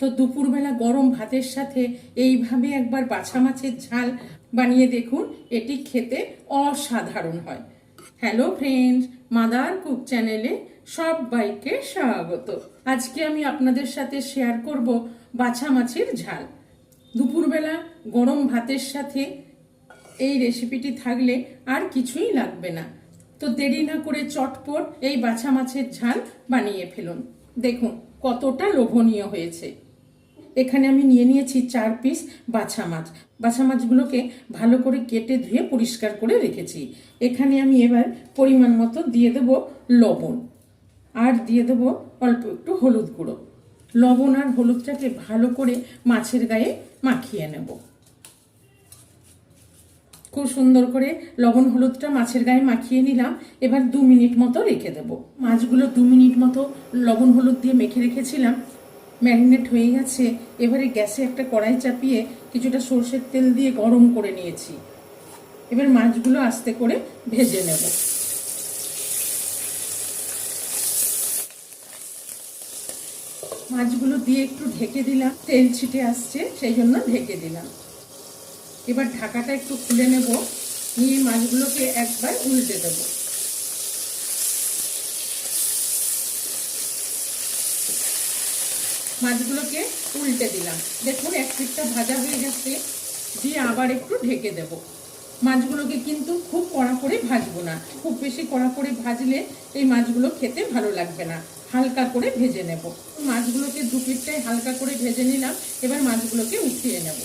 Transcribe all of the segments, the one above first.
তো দুপুরবেলা গরম ভাতের সাথে এইভাবে একবার বাছা মাছের ঝাল বানিয়ে দেখুন, এটি খেতে অসাধারণ হয়। হ্যালো ফ্রেন্ডস মাদার কুক চ্যানেলে সব সবাইকে স্বাগত। আজকে আমি আপনাদের সাথে শেয়ার করব বাছা মাছের ঝাল। দুপুরবেলা গরম ভাতের সাথে এই রেসিপিটি থাকলে আর কিছুই লাগবে না। তো দেরি না করে চটপট এই বাছা মাছের ঝাল বানিয়ে ফেলুন। দেখুন। কতটা লোভনীয় হয়েছে। এখানে আমি নিয়ে নিয়েছি চার পিস বাছা মাছ। বাছা মাছগুলোকে ভালো করে কেটে ধুয়ে পরিষ্কার করে রেখেছি। এখানে আমি এবার পরিমাণ মতো দিয়ে দেব লবণ। আর দিয়ে দেব অল্প একটু হলুদ গুঁড়ো। লবণ আর হলুদটাকে ভালো করে মাছের গায়ে মাখিয়ে নেব। খুব সুন্দর করে লবণ হলুদটা মাছের গায়ে মাখিয়ে নিলাম। এবার দু মিনিট মতো রেখে দেব। মাছগুলো দু মিনিট মতো লবণ হলুদ দিয়ে মেখে রেখেছিলাম। ম্যারিনেট হয়ে গেছে। এবারে গ্যাসে একটা কড়াই চাপিয়ে কিছুটা সর্ষের তেল দিয়ে গরম করে নিয়েছি। এবার মাছগুলো আস্তে করে ভেজে নেব। মাছগুলো দিয়ে একটু ঢেকে দিলাম। তেল ছিটে আসছে, সেই জন্য ঢেকে দিলাম। এবার ঢাকাটা একটু খুলে নেব। নিয়ে মাছগুলোকে একবার উল্টে দেব। মাছগুলোকে উল্টে দিলাম। দেখুন, এক পিঠটা ভাজা হয়ে গেছে। দিয়ে আবার একটু ঢেকে দেব। মাছগুলোকে কিন্তু খুব কড়া করে ভাজবো না। খুব বেশি কড়া করে ভাজলে এই মাছগুলো খেতে ভালো লাগবে না। হালকা করে ভেজে নেব। মাছগুলোকে দু পিঠটাই হালকা করে ভেজে নিলাম। এবার মাছগুলোকে উঠিয়ে নেব।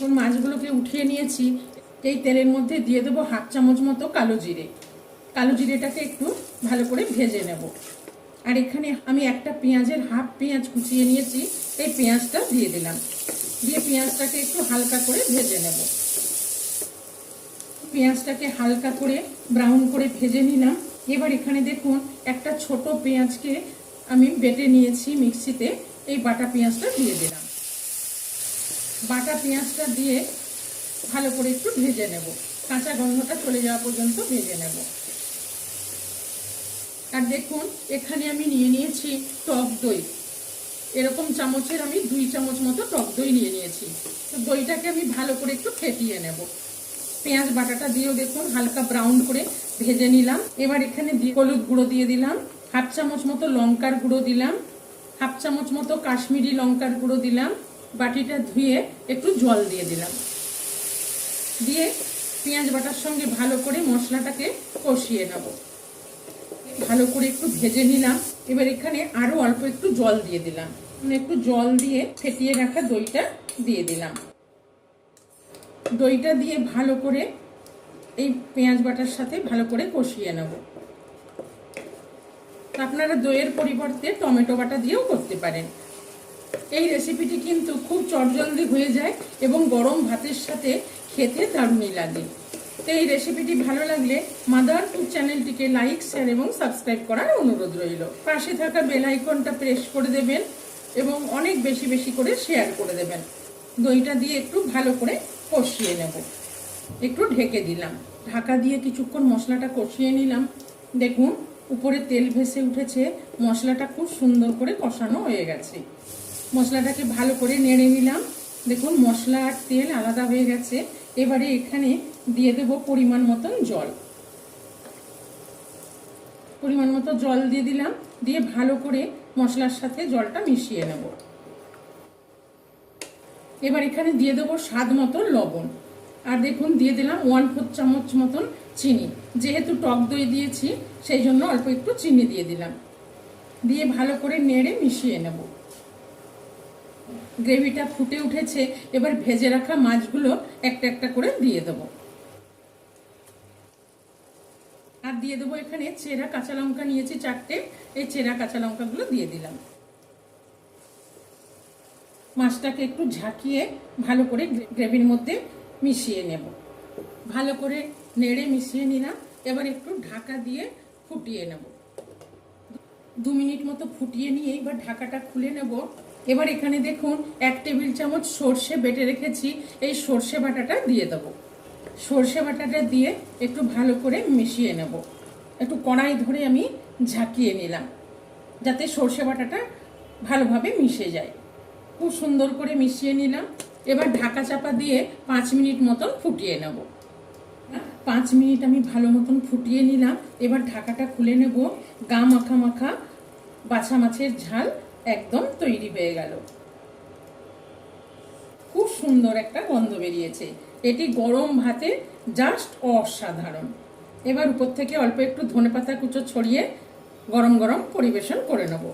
এখন মাছগুলোকে উঠিয়ে নিয়েছি। এই তেলের মধ্যে দিয়ে দেবো হাফ চামচ মতো কালো জিরে। কালো জিরেটাকে একটু ভালো করে ভেজে নেব। আর এখানে আমি একটা পেঁয়াজের হাফ পেঁয়াজ কুচিয়ে নিয়েছি। এই পেঁয়াজটা দিয়ে দিলাম। দিয়ে পেঁয়াজটাকে একটু হালকা করে ভেজে নেব। পেঁয়াজটাকে হালকা করে ব্রাউন করে ভেজে নিলাম। এবার এখানে দেখুন, একটা ছোট পেঁয়াজকে আমি বেটে নিয়েছি মিক্সিতে। এই বাটা পেঁয়াজটা দিয়ে দিলাম। বাটা পেঁয়াজটা দিয়ে ভালো করে একটু ভেজে নেব। কাঁচা গন্ধটা চলে যাওয়া পর্যন্ত ভেজে নেব। আর দেখুন, এখানে আমি নিয়ে নিয়েছি টক দই। এরকম চামচের আমি দুই চামচ মতো টক দই নিয়ে নিয়েছি। তো দইটাকে আমি ভালো করে একটু ফেটিয়ে নেব। পেঁয়াজ বাটাটা দিয়েও দেখুন, হালকা ব্রাউন করে ভেজে নিলাম। এবার এখানে হলুদ গুঁড়ো দিয়ে দিলাম। হাফ চামচ মতো লঙ্কার গুঁড়ো দিলাম। হাফ চামচ মতো কাশ্মীরি লঙ্কার গুঁড়ো দিলাম। বাটিটা ধুয়ে একটু জল দিয়ে দিলাম। দিয়ে পেঁয়াজ বাটার সঙ্গে ভালো করে মশলাটাকে কষিয়ে নেব। ভালো করে একটু ভেজে নিলাম। এবার এখানে আরও অল্প একটু জল দিয়ে দিলাম। একটু জল দিয়ে ফেটিয়ে রাখা দইটা দিয়ে দিলাম। দইটা দিয়ে ভালো করে এই পেঁয়াজ বাটার সাথে ভালো করে কষিয়ে নেব। আপনারা দইয়ের পরিবর্তে টমেটো বাটা দিয়েও করতে পারেন। এই রেসিপিটি কিন্তু খুব চটজলদি হয়ে যায় এবং গরম ভাতের সাথে খেতে দারুণই লাগে। তো এই রেসিপিটি ভালো লাগলে মাদার ফুড চ্যানেলটিকে লাইক শেয়ার এবং সাবস্ক্রাইব করার অনুরোধ রইল। পাশে থাকা বেল আইকনটা প্রেস করে দেবেন এবং অনেক বেশি বেশি করে শেয়ার করে দেবেন। দইটা দিয়ে একটু ভালো করে কষিয়ে নেব। একটু ঢেকে দিলাম। ঢাকা দিয়ে কিছুক্ষণ মশলাটা কষিয়ে নিলাম। দেখুন, উপরে তেল ভেসে উঠেছে। মশলাটা খুব সুন্দর করে কষানো হয়ে গেছে। মশলাটাকে ভালো করে নেড়ে নিলাম। দেখুন, মশলা আর তেল আলাদা হয়ে গেছে। এবারে এখানে দিয়ে দেব পরিমাণ মতন জল। পরিমাণ মতো জল দিয়ে দিলাম। দিয়ে ভালো করে মশলার সাথে জলটা মিশিয়ে নেব। এবার এখানে দিয়ে দেবো স্বাদ মতো লবণ। আর দেখুন, দিয়ে দিলাম ওয়ান ফোর চামচ মতন চিনি। যেহেতু টক দই দিয়েছি, সেই জন্য অল্প একটু চিনি দিয়ে দিলাম। দিয়ে ভালো করে নেড়ে মিশিয়ে নেব। গ্রেভিটা ফুটে উঠেছে, এবার ভেজে রাখা মাছগুলো একটা একটা করে দিয়ে দেবো। আর দিয়ে দেবো এখানে চেরা কাঁচা লঙ্কা নিয়েছি চারটে, এই চেরা কাঁচা লঙ্কাগুলো দিয়ে দিলাম। মাছটাকে একটু ঝাঁকিয়ে ভালো করে গ্রেভির মধ্যে মিশিয়ে নেব। ভালো করে নেড়ে মিশিয়ে নিলাম, এবার একটু ঢাকা দিয়ে ফুটিয়ে নেব। দু মিনিট মতো ফুটিয়ে নিয়ে এবার ঢাকাটা খুলে নেব। এবার এখানে দেখুন, এক টেবিল চামচ সর্ষে বেটে রেখেছি। এই সর্ষে বাটাটা দিয়ে দেবো। সর্ষে বাটাটা দিয়ে একটু ভালো করে মিশিয়ে নেব। একটু কড়াই ধরে আমি ঝাঁকিয়ে নিলাম, যাতে সর্ষে বাটাটা ভালোভাবে মিশে যায়। খুব সুন্দর করে মিশিয়ে নিলাম। এবার ঢাকা চাপা দিয়ে পাঁচ মিনিট মতন ফুটিয়ে নেব। পাঁচ মিনিট আমি ভালো মতন ফুটিয়ে নিলাম। এবার ঢাকাটা খুলে নেব। গা মাখা মাখা বাছা মাছের ঝাল একদম তৈরি হয়ে গেল। খুব সুন্দর একটা গন্ধ বেরিয়েছে। এটি গরম ভাতে জাস্ট অসাধারণ। এবার উপর থেকে অল্প একটু ধনে পাতা কুচো ছড়িয়ে গরম গরম পরিবেশন করে নেব।